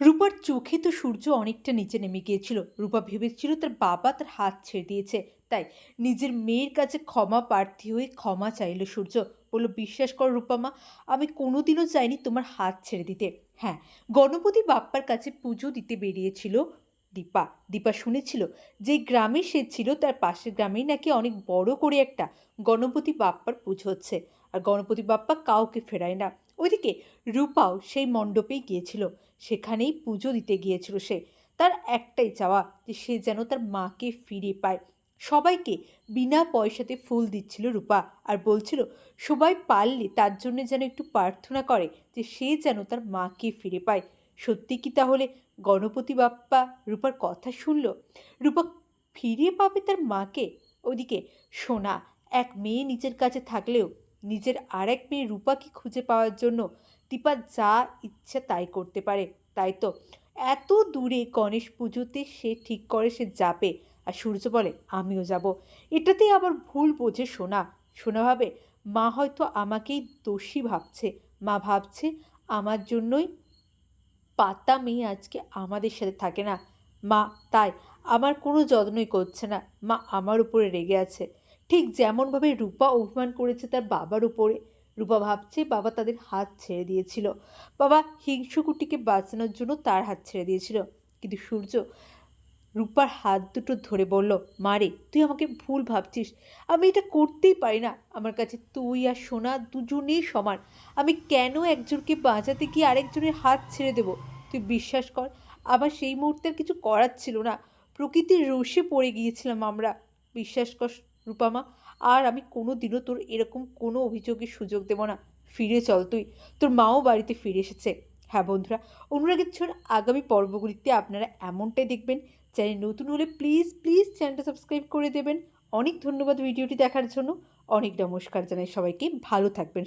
রূপার চোখে তো সূর্য অনেকটা নিচে নেমে গিয়েছিল। রূপা ভেবেছিল তার বাবা তার হাত ছেড়ে দিয়েছে। তাই নিজের মেয়ের কাছে ক্ষমা প্রার্থী হয়ে ক্ষমা চাইল সূর্য। বলল, বিশ্বাস কর রূপা মা, আমি কোনোদিনও চাইনি তোমার হাত ছেড়ে দিতে। হ্যাঁ গণপতি বাপ্পার কাছে পুজো দিতে বেরিয়েছিল। দীপা। দীপা শুনেছিল যে গ্রামে সে ছিল, তার পাশের গ্রামেই নাকি অনেক বড় করে একটা গণপতি বাপ্পার পুজো হচ্ছে। আর গণপতি বাপ্পা কাউকে ফেরায় না। ওইদিকে রূপাও সেই মণ্ডপেই গিয়েছিল। সেখানেই পুজো দিতে গিয়েছিল সে। তার একটাই চাওয়া যে সে যেন তার মাকে ফিরে পায়। সবাইকে বিনা পয়সাতে ফুল দিচ্ছিল রূপা আর বলছিল, সবাই পারলে তার জন্য যেন একটু প্রার্থনা করে যে সে যেন তার মাকে ফিরে পায়। সত্যি কি তাহলে গণপতি বাপ্পা রূপার কথা শুনল? রূপা ফিরিয়ে পাবে তার মাকে? ওদিকে, সোনা, এক মেয়ে নিজের কাছে থাকলেও নিজের আর এক মেয়ে রূপাকে খুঁজে পাওয়ার জন্য দীপা যা ইচ্ছা তাই করতে পারে। তাই তো এত দূরে গণেশ পুজোতে সে ঠিক করে সে যাবে। আর সূর্য বলে, আমিও যাব। এটাতেই আবার ভুল বোঝে সোনা। সোনা ভাবে, মা হয়তো আমাকেই দোষী ভাবছে। মা ভাবছে আমার জন্যই পাতা মেয়ে আজকে আমাদের সাথে থাকে না। মা, তাই আমার কোনো যত্নই করছে না। মা আমার উপরে রেগে আছে। ঠিক যেমনভাবে রূপা অভিমান করেছে তার বাবার উপরে। রূপা ভাবছে বাবা তাদের হাত ছেড়ে দিয়েছিল। বাবা হিংসুকুটিকে বাঁচানোর জন্য তার হাত ছেড়ে দিয়েছিল। কিন্তু সূর্য রূপার হাত দুটো ধরে বলল মারে তুই আমাকে ভুল ভাবছিস। আমি এটা করতেই পারি না। আমার কাছে তুই আর সোনা দুজনেই সমান। আমি কেন একজনকে বাঁচাতে গিয়ে আরেকজনের হাত ছেড়ে দেব? তুই বিশ্বাস কর আবার সেই মুহূর্তে কিছু করার ছিল না। প্রকৃতির রোষে পড়ে গিয়েছিলাম আমরা। বিশ্বাস কর রূপামা আর আমি কোনো দিনও তোর এরকম কোনো অভিযোগের সুযোগ দেব না। ফিরে চল তুই। তোর মাও বাড়িতে ফিরে এসেছে। হ্যাঁ বন্ধুরা, অনুরাগ ইচ্ছুর আগামী পর্বগুলিতে আপনারা এমনটাই দেখবেন চ্যানেল নতুন হলে প্লিজ প্লিজ চ্যানেলটা সাবস্ক্রাইব করে দেবেন। অনেক ধন্যবাদ ভিডিওটি দেখার জন্য। অনেক নমস্কার জানাই সবাইকে। ভালো থাকবেন